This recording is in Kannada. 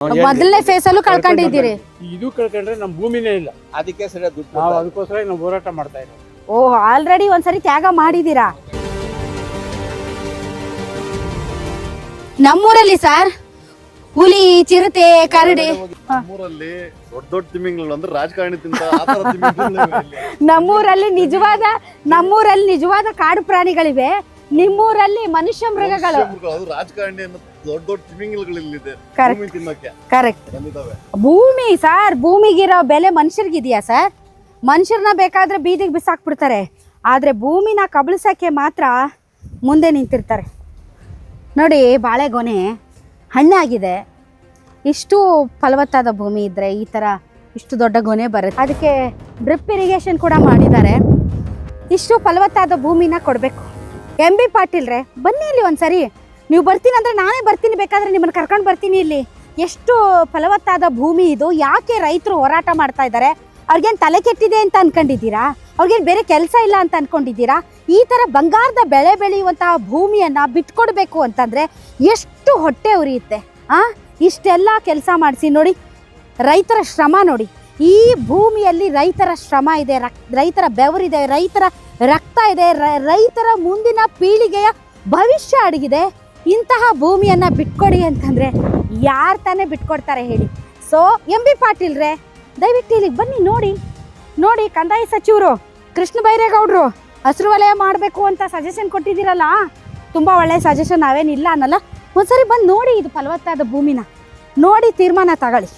ಮೊದಲನೇ ಫೇಸಲ್ಲೂ ಕಳ್ಕೊಂಡಿದ್ದೀರಿ. ಇದು ಕಳ್ಕೊಂಡ್ರೆ ನಮ್ಮ ಭೂಮಿನೇ ಇಲ್ಲ. ಅದಕ್ಕೆ ದುಡ್ಡು ನಾವು ಅದಕ್ಕೋಸ್ಕರ ನಾವು ಹೋರಾಟ ಮಾಡ್ತಾ ಇದ್ದೀವಿ ಓ ಆಲ್ರೆಡಿ ಒಂದ್ಸರಿ ತ್ಯಾಗ ಮಾಡಿದೀರಾ? ನಮ್ಮೂರಲ್ಲಿ ಸರ್ ಹುಲಿ ಚಿರತೆ ಕರಡಿ. ನಮ್ಮೂರಲ್ಲಿ ದೊಡ್ಡ ದೊಡ್ಡ ತಿಮ್ಮಿಂಗ್ಳು ಅಂದ್ರೆ ರಾಜಕಾರಣಿ ತಿಂತ ಆ ತಿಮಿಂಗ್ಳು ಇಲ್ಲಿ. ನಮ್ಮೂರಲ್ಲಿ ನಿಜವಾದ ನಮ್ಮೂರಲ್ಲಿ ನಿಜವಾದ ಕಾಡು ಪ್ರಾಣಿಗಳಿವೆ. ನಿಮ್ಮೂರಲ್ಲಿ ಮನುಷ್ಯ ಮೃಗಗಳು. ರಾಜಕಾರಣಿ ದೊಡ್ಡ ದೊಡ್ಡ ಕರೆಕ್ಟ್ ಭೂಮಿ ಸರ್ ಭೂಮಿಗಿರೋ ಬೆಲೆ ಮನುಷ್ಯರಿಗಿದೆಯಾ ಸರ್? ಮನುಷ್ಯರನ್ನ ಬೇಕಾದ್ರೆ ಬೀದಿಗೆ ಬಿಸಾಕ್ಬಿಡ್ತಾರೆ. ಆದರೆ ಭೂಮಿನ ಕಬಳಿಸೋಕ್ಕೆ ಮಾತ್ರ ಮುಂದೆ ನಿಂತಿರ್ತಾರೆ. ನೋಡಿ ಬಾಳೆಗೊನೆ ಹಣ್ಣಾಗಿದೆ. ಇಷ್ಟು ಫಲವತ್ತಾದ ಭೂಮಿ ಇದ್ದರೆ ಈ ಥರ ಇಷ್ಟು ದೊಡ್ಡ ಗೊನೆ ಬರುತ್ತೆ. ಅದಕ್ಕೆ ಡ್ರಿಪ್ ಇರಿಗೇಷನ್ ಕೂಡ ಮಾಡಿದ್ದಾರೆ. ಇಷ್ಟು ಫಲವತ್ತಾದ ಭೂಮಿನ ಕೊಡಬೇಕು. ಎಂ ಬಿ ಪಾಟೀಲ್ರೆ ಬನ್ನಿ ಇಲ್ಲಿ ಒಂದ್ಸರಿ. ನೀವು ಬರ್ತೀನಿ ಅಂದ್ರೆ ನಾನೇ ಬರ್ತೀನಿ ಬೇಕಾದ್ರೆ ನಿಮ್ಮನ್ನು ಕರ್ಕೊಂಡು ಬರ್ತೀನಿ ಇಲ್ಲಿ. ಎಷ್ಟು ಫಲವತ್ತಾದ ಭೂಮಿ ಇದು, ಯಾಕೆ ರೈತರು ಹೋರಾಟ ಮಾಡ್ತಾ ಇದ್ದಾರೆ? ಅವ್ರಿಗೇನು ತಲೆ ಕೆಟ್ಟಿದೆ ಅಂತ ಅನ್ಕೊಂಡಿದ್ದೀರಾ? ಅವ್ರಿಗೇನು ಬೇರೆ ಕೆಲಸ ಇಲ್ಲ ಅಂತ ಅನ್ಕೊಂಡಿದ್ದೀರಾ? ಈ ಥರ ಬಂಗಾರದ ಬೆಳೆ ಬೆಳೆಯುವಂತಹ ಭೂಮಿಯನ್ನು ಬಿಟ್ಕೊಡ್ಬೇಕು ಅಂತಂದರೆ ಎಷ್ಟು ಹೊಟ್ಟೆ ಉರಿಯುತ್ತೆ, ಆ? ಇಷ್ಟೆಲ್ಲ ಕೆಲಸ ಮಾಡಿಸಿ ನೋಡಿ, ರೈತರ ಶ್ರಮ ನೋಡಿ. ಈ ಭೂಮಿಯಲ್ಲಿ ರೈತರ ಶ್ರಮ ಇದೆ ರೈತರ ಬೆವರಿದೆ, ರೈತರ ರಕ್ತ ಇದೆ. ರ- ರೈತರ ಮುಂದಿನ ಪೀಳಿಗೆಯ ಭವಿಷ್ಯ ಅಡಗಿದೆ. ಇಂತಹ ಭೂಮಿಯನ್ನು ಬಿಟ್ಕೊಡಿ ಅಂತಂದರೆ ಯಾರು ತಾನೇ ಬಿಟ್ಕೊಡ್ತಾರೆ ಹೇಳಿ. ಸೊ ಎಂ ಬಿ ಪಾಟೀಲ್ರೆ ದಯವಿಟ್ಟು ಇಲ್ಲಿಗೆ ಬನ್ನಿ ನೋಡಿ. ನೋಡಿ, ಕಂದಾಯ ಸಚಿವರು, ಕೃಷ್ಣ ಬೈರೇಗೌಡರು, ಹಸಿರು ವಲಯ ಮಾಡಬೇಕು ಅಂತ ಸಜೆಷನ್ ಕೊಟ್ಟಿದ್ದೀರಲ್ಲ? ತುಂಬ ಒಳ್ಳೆ ಸಜೆಷನ್ ನಾವೇನಿಲ್ಲ ಅನ್ನಲ್ಲ. ಒಂದ್ಸರಿ ಬಂದು ನೋಡಿ ಇದು ಫಲವತ್ತಾದ ಭೂಮಿನ. ನೋಡಿ ತೀರ್ಮಾನ ತಗೊಳ್ಳಿ.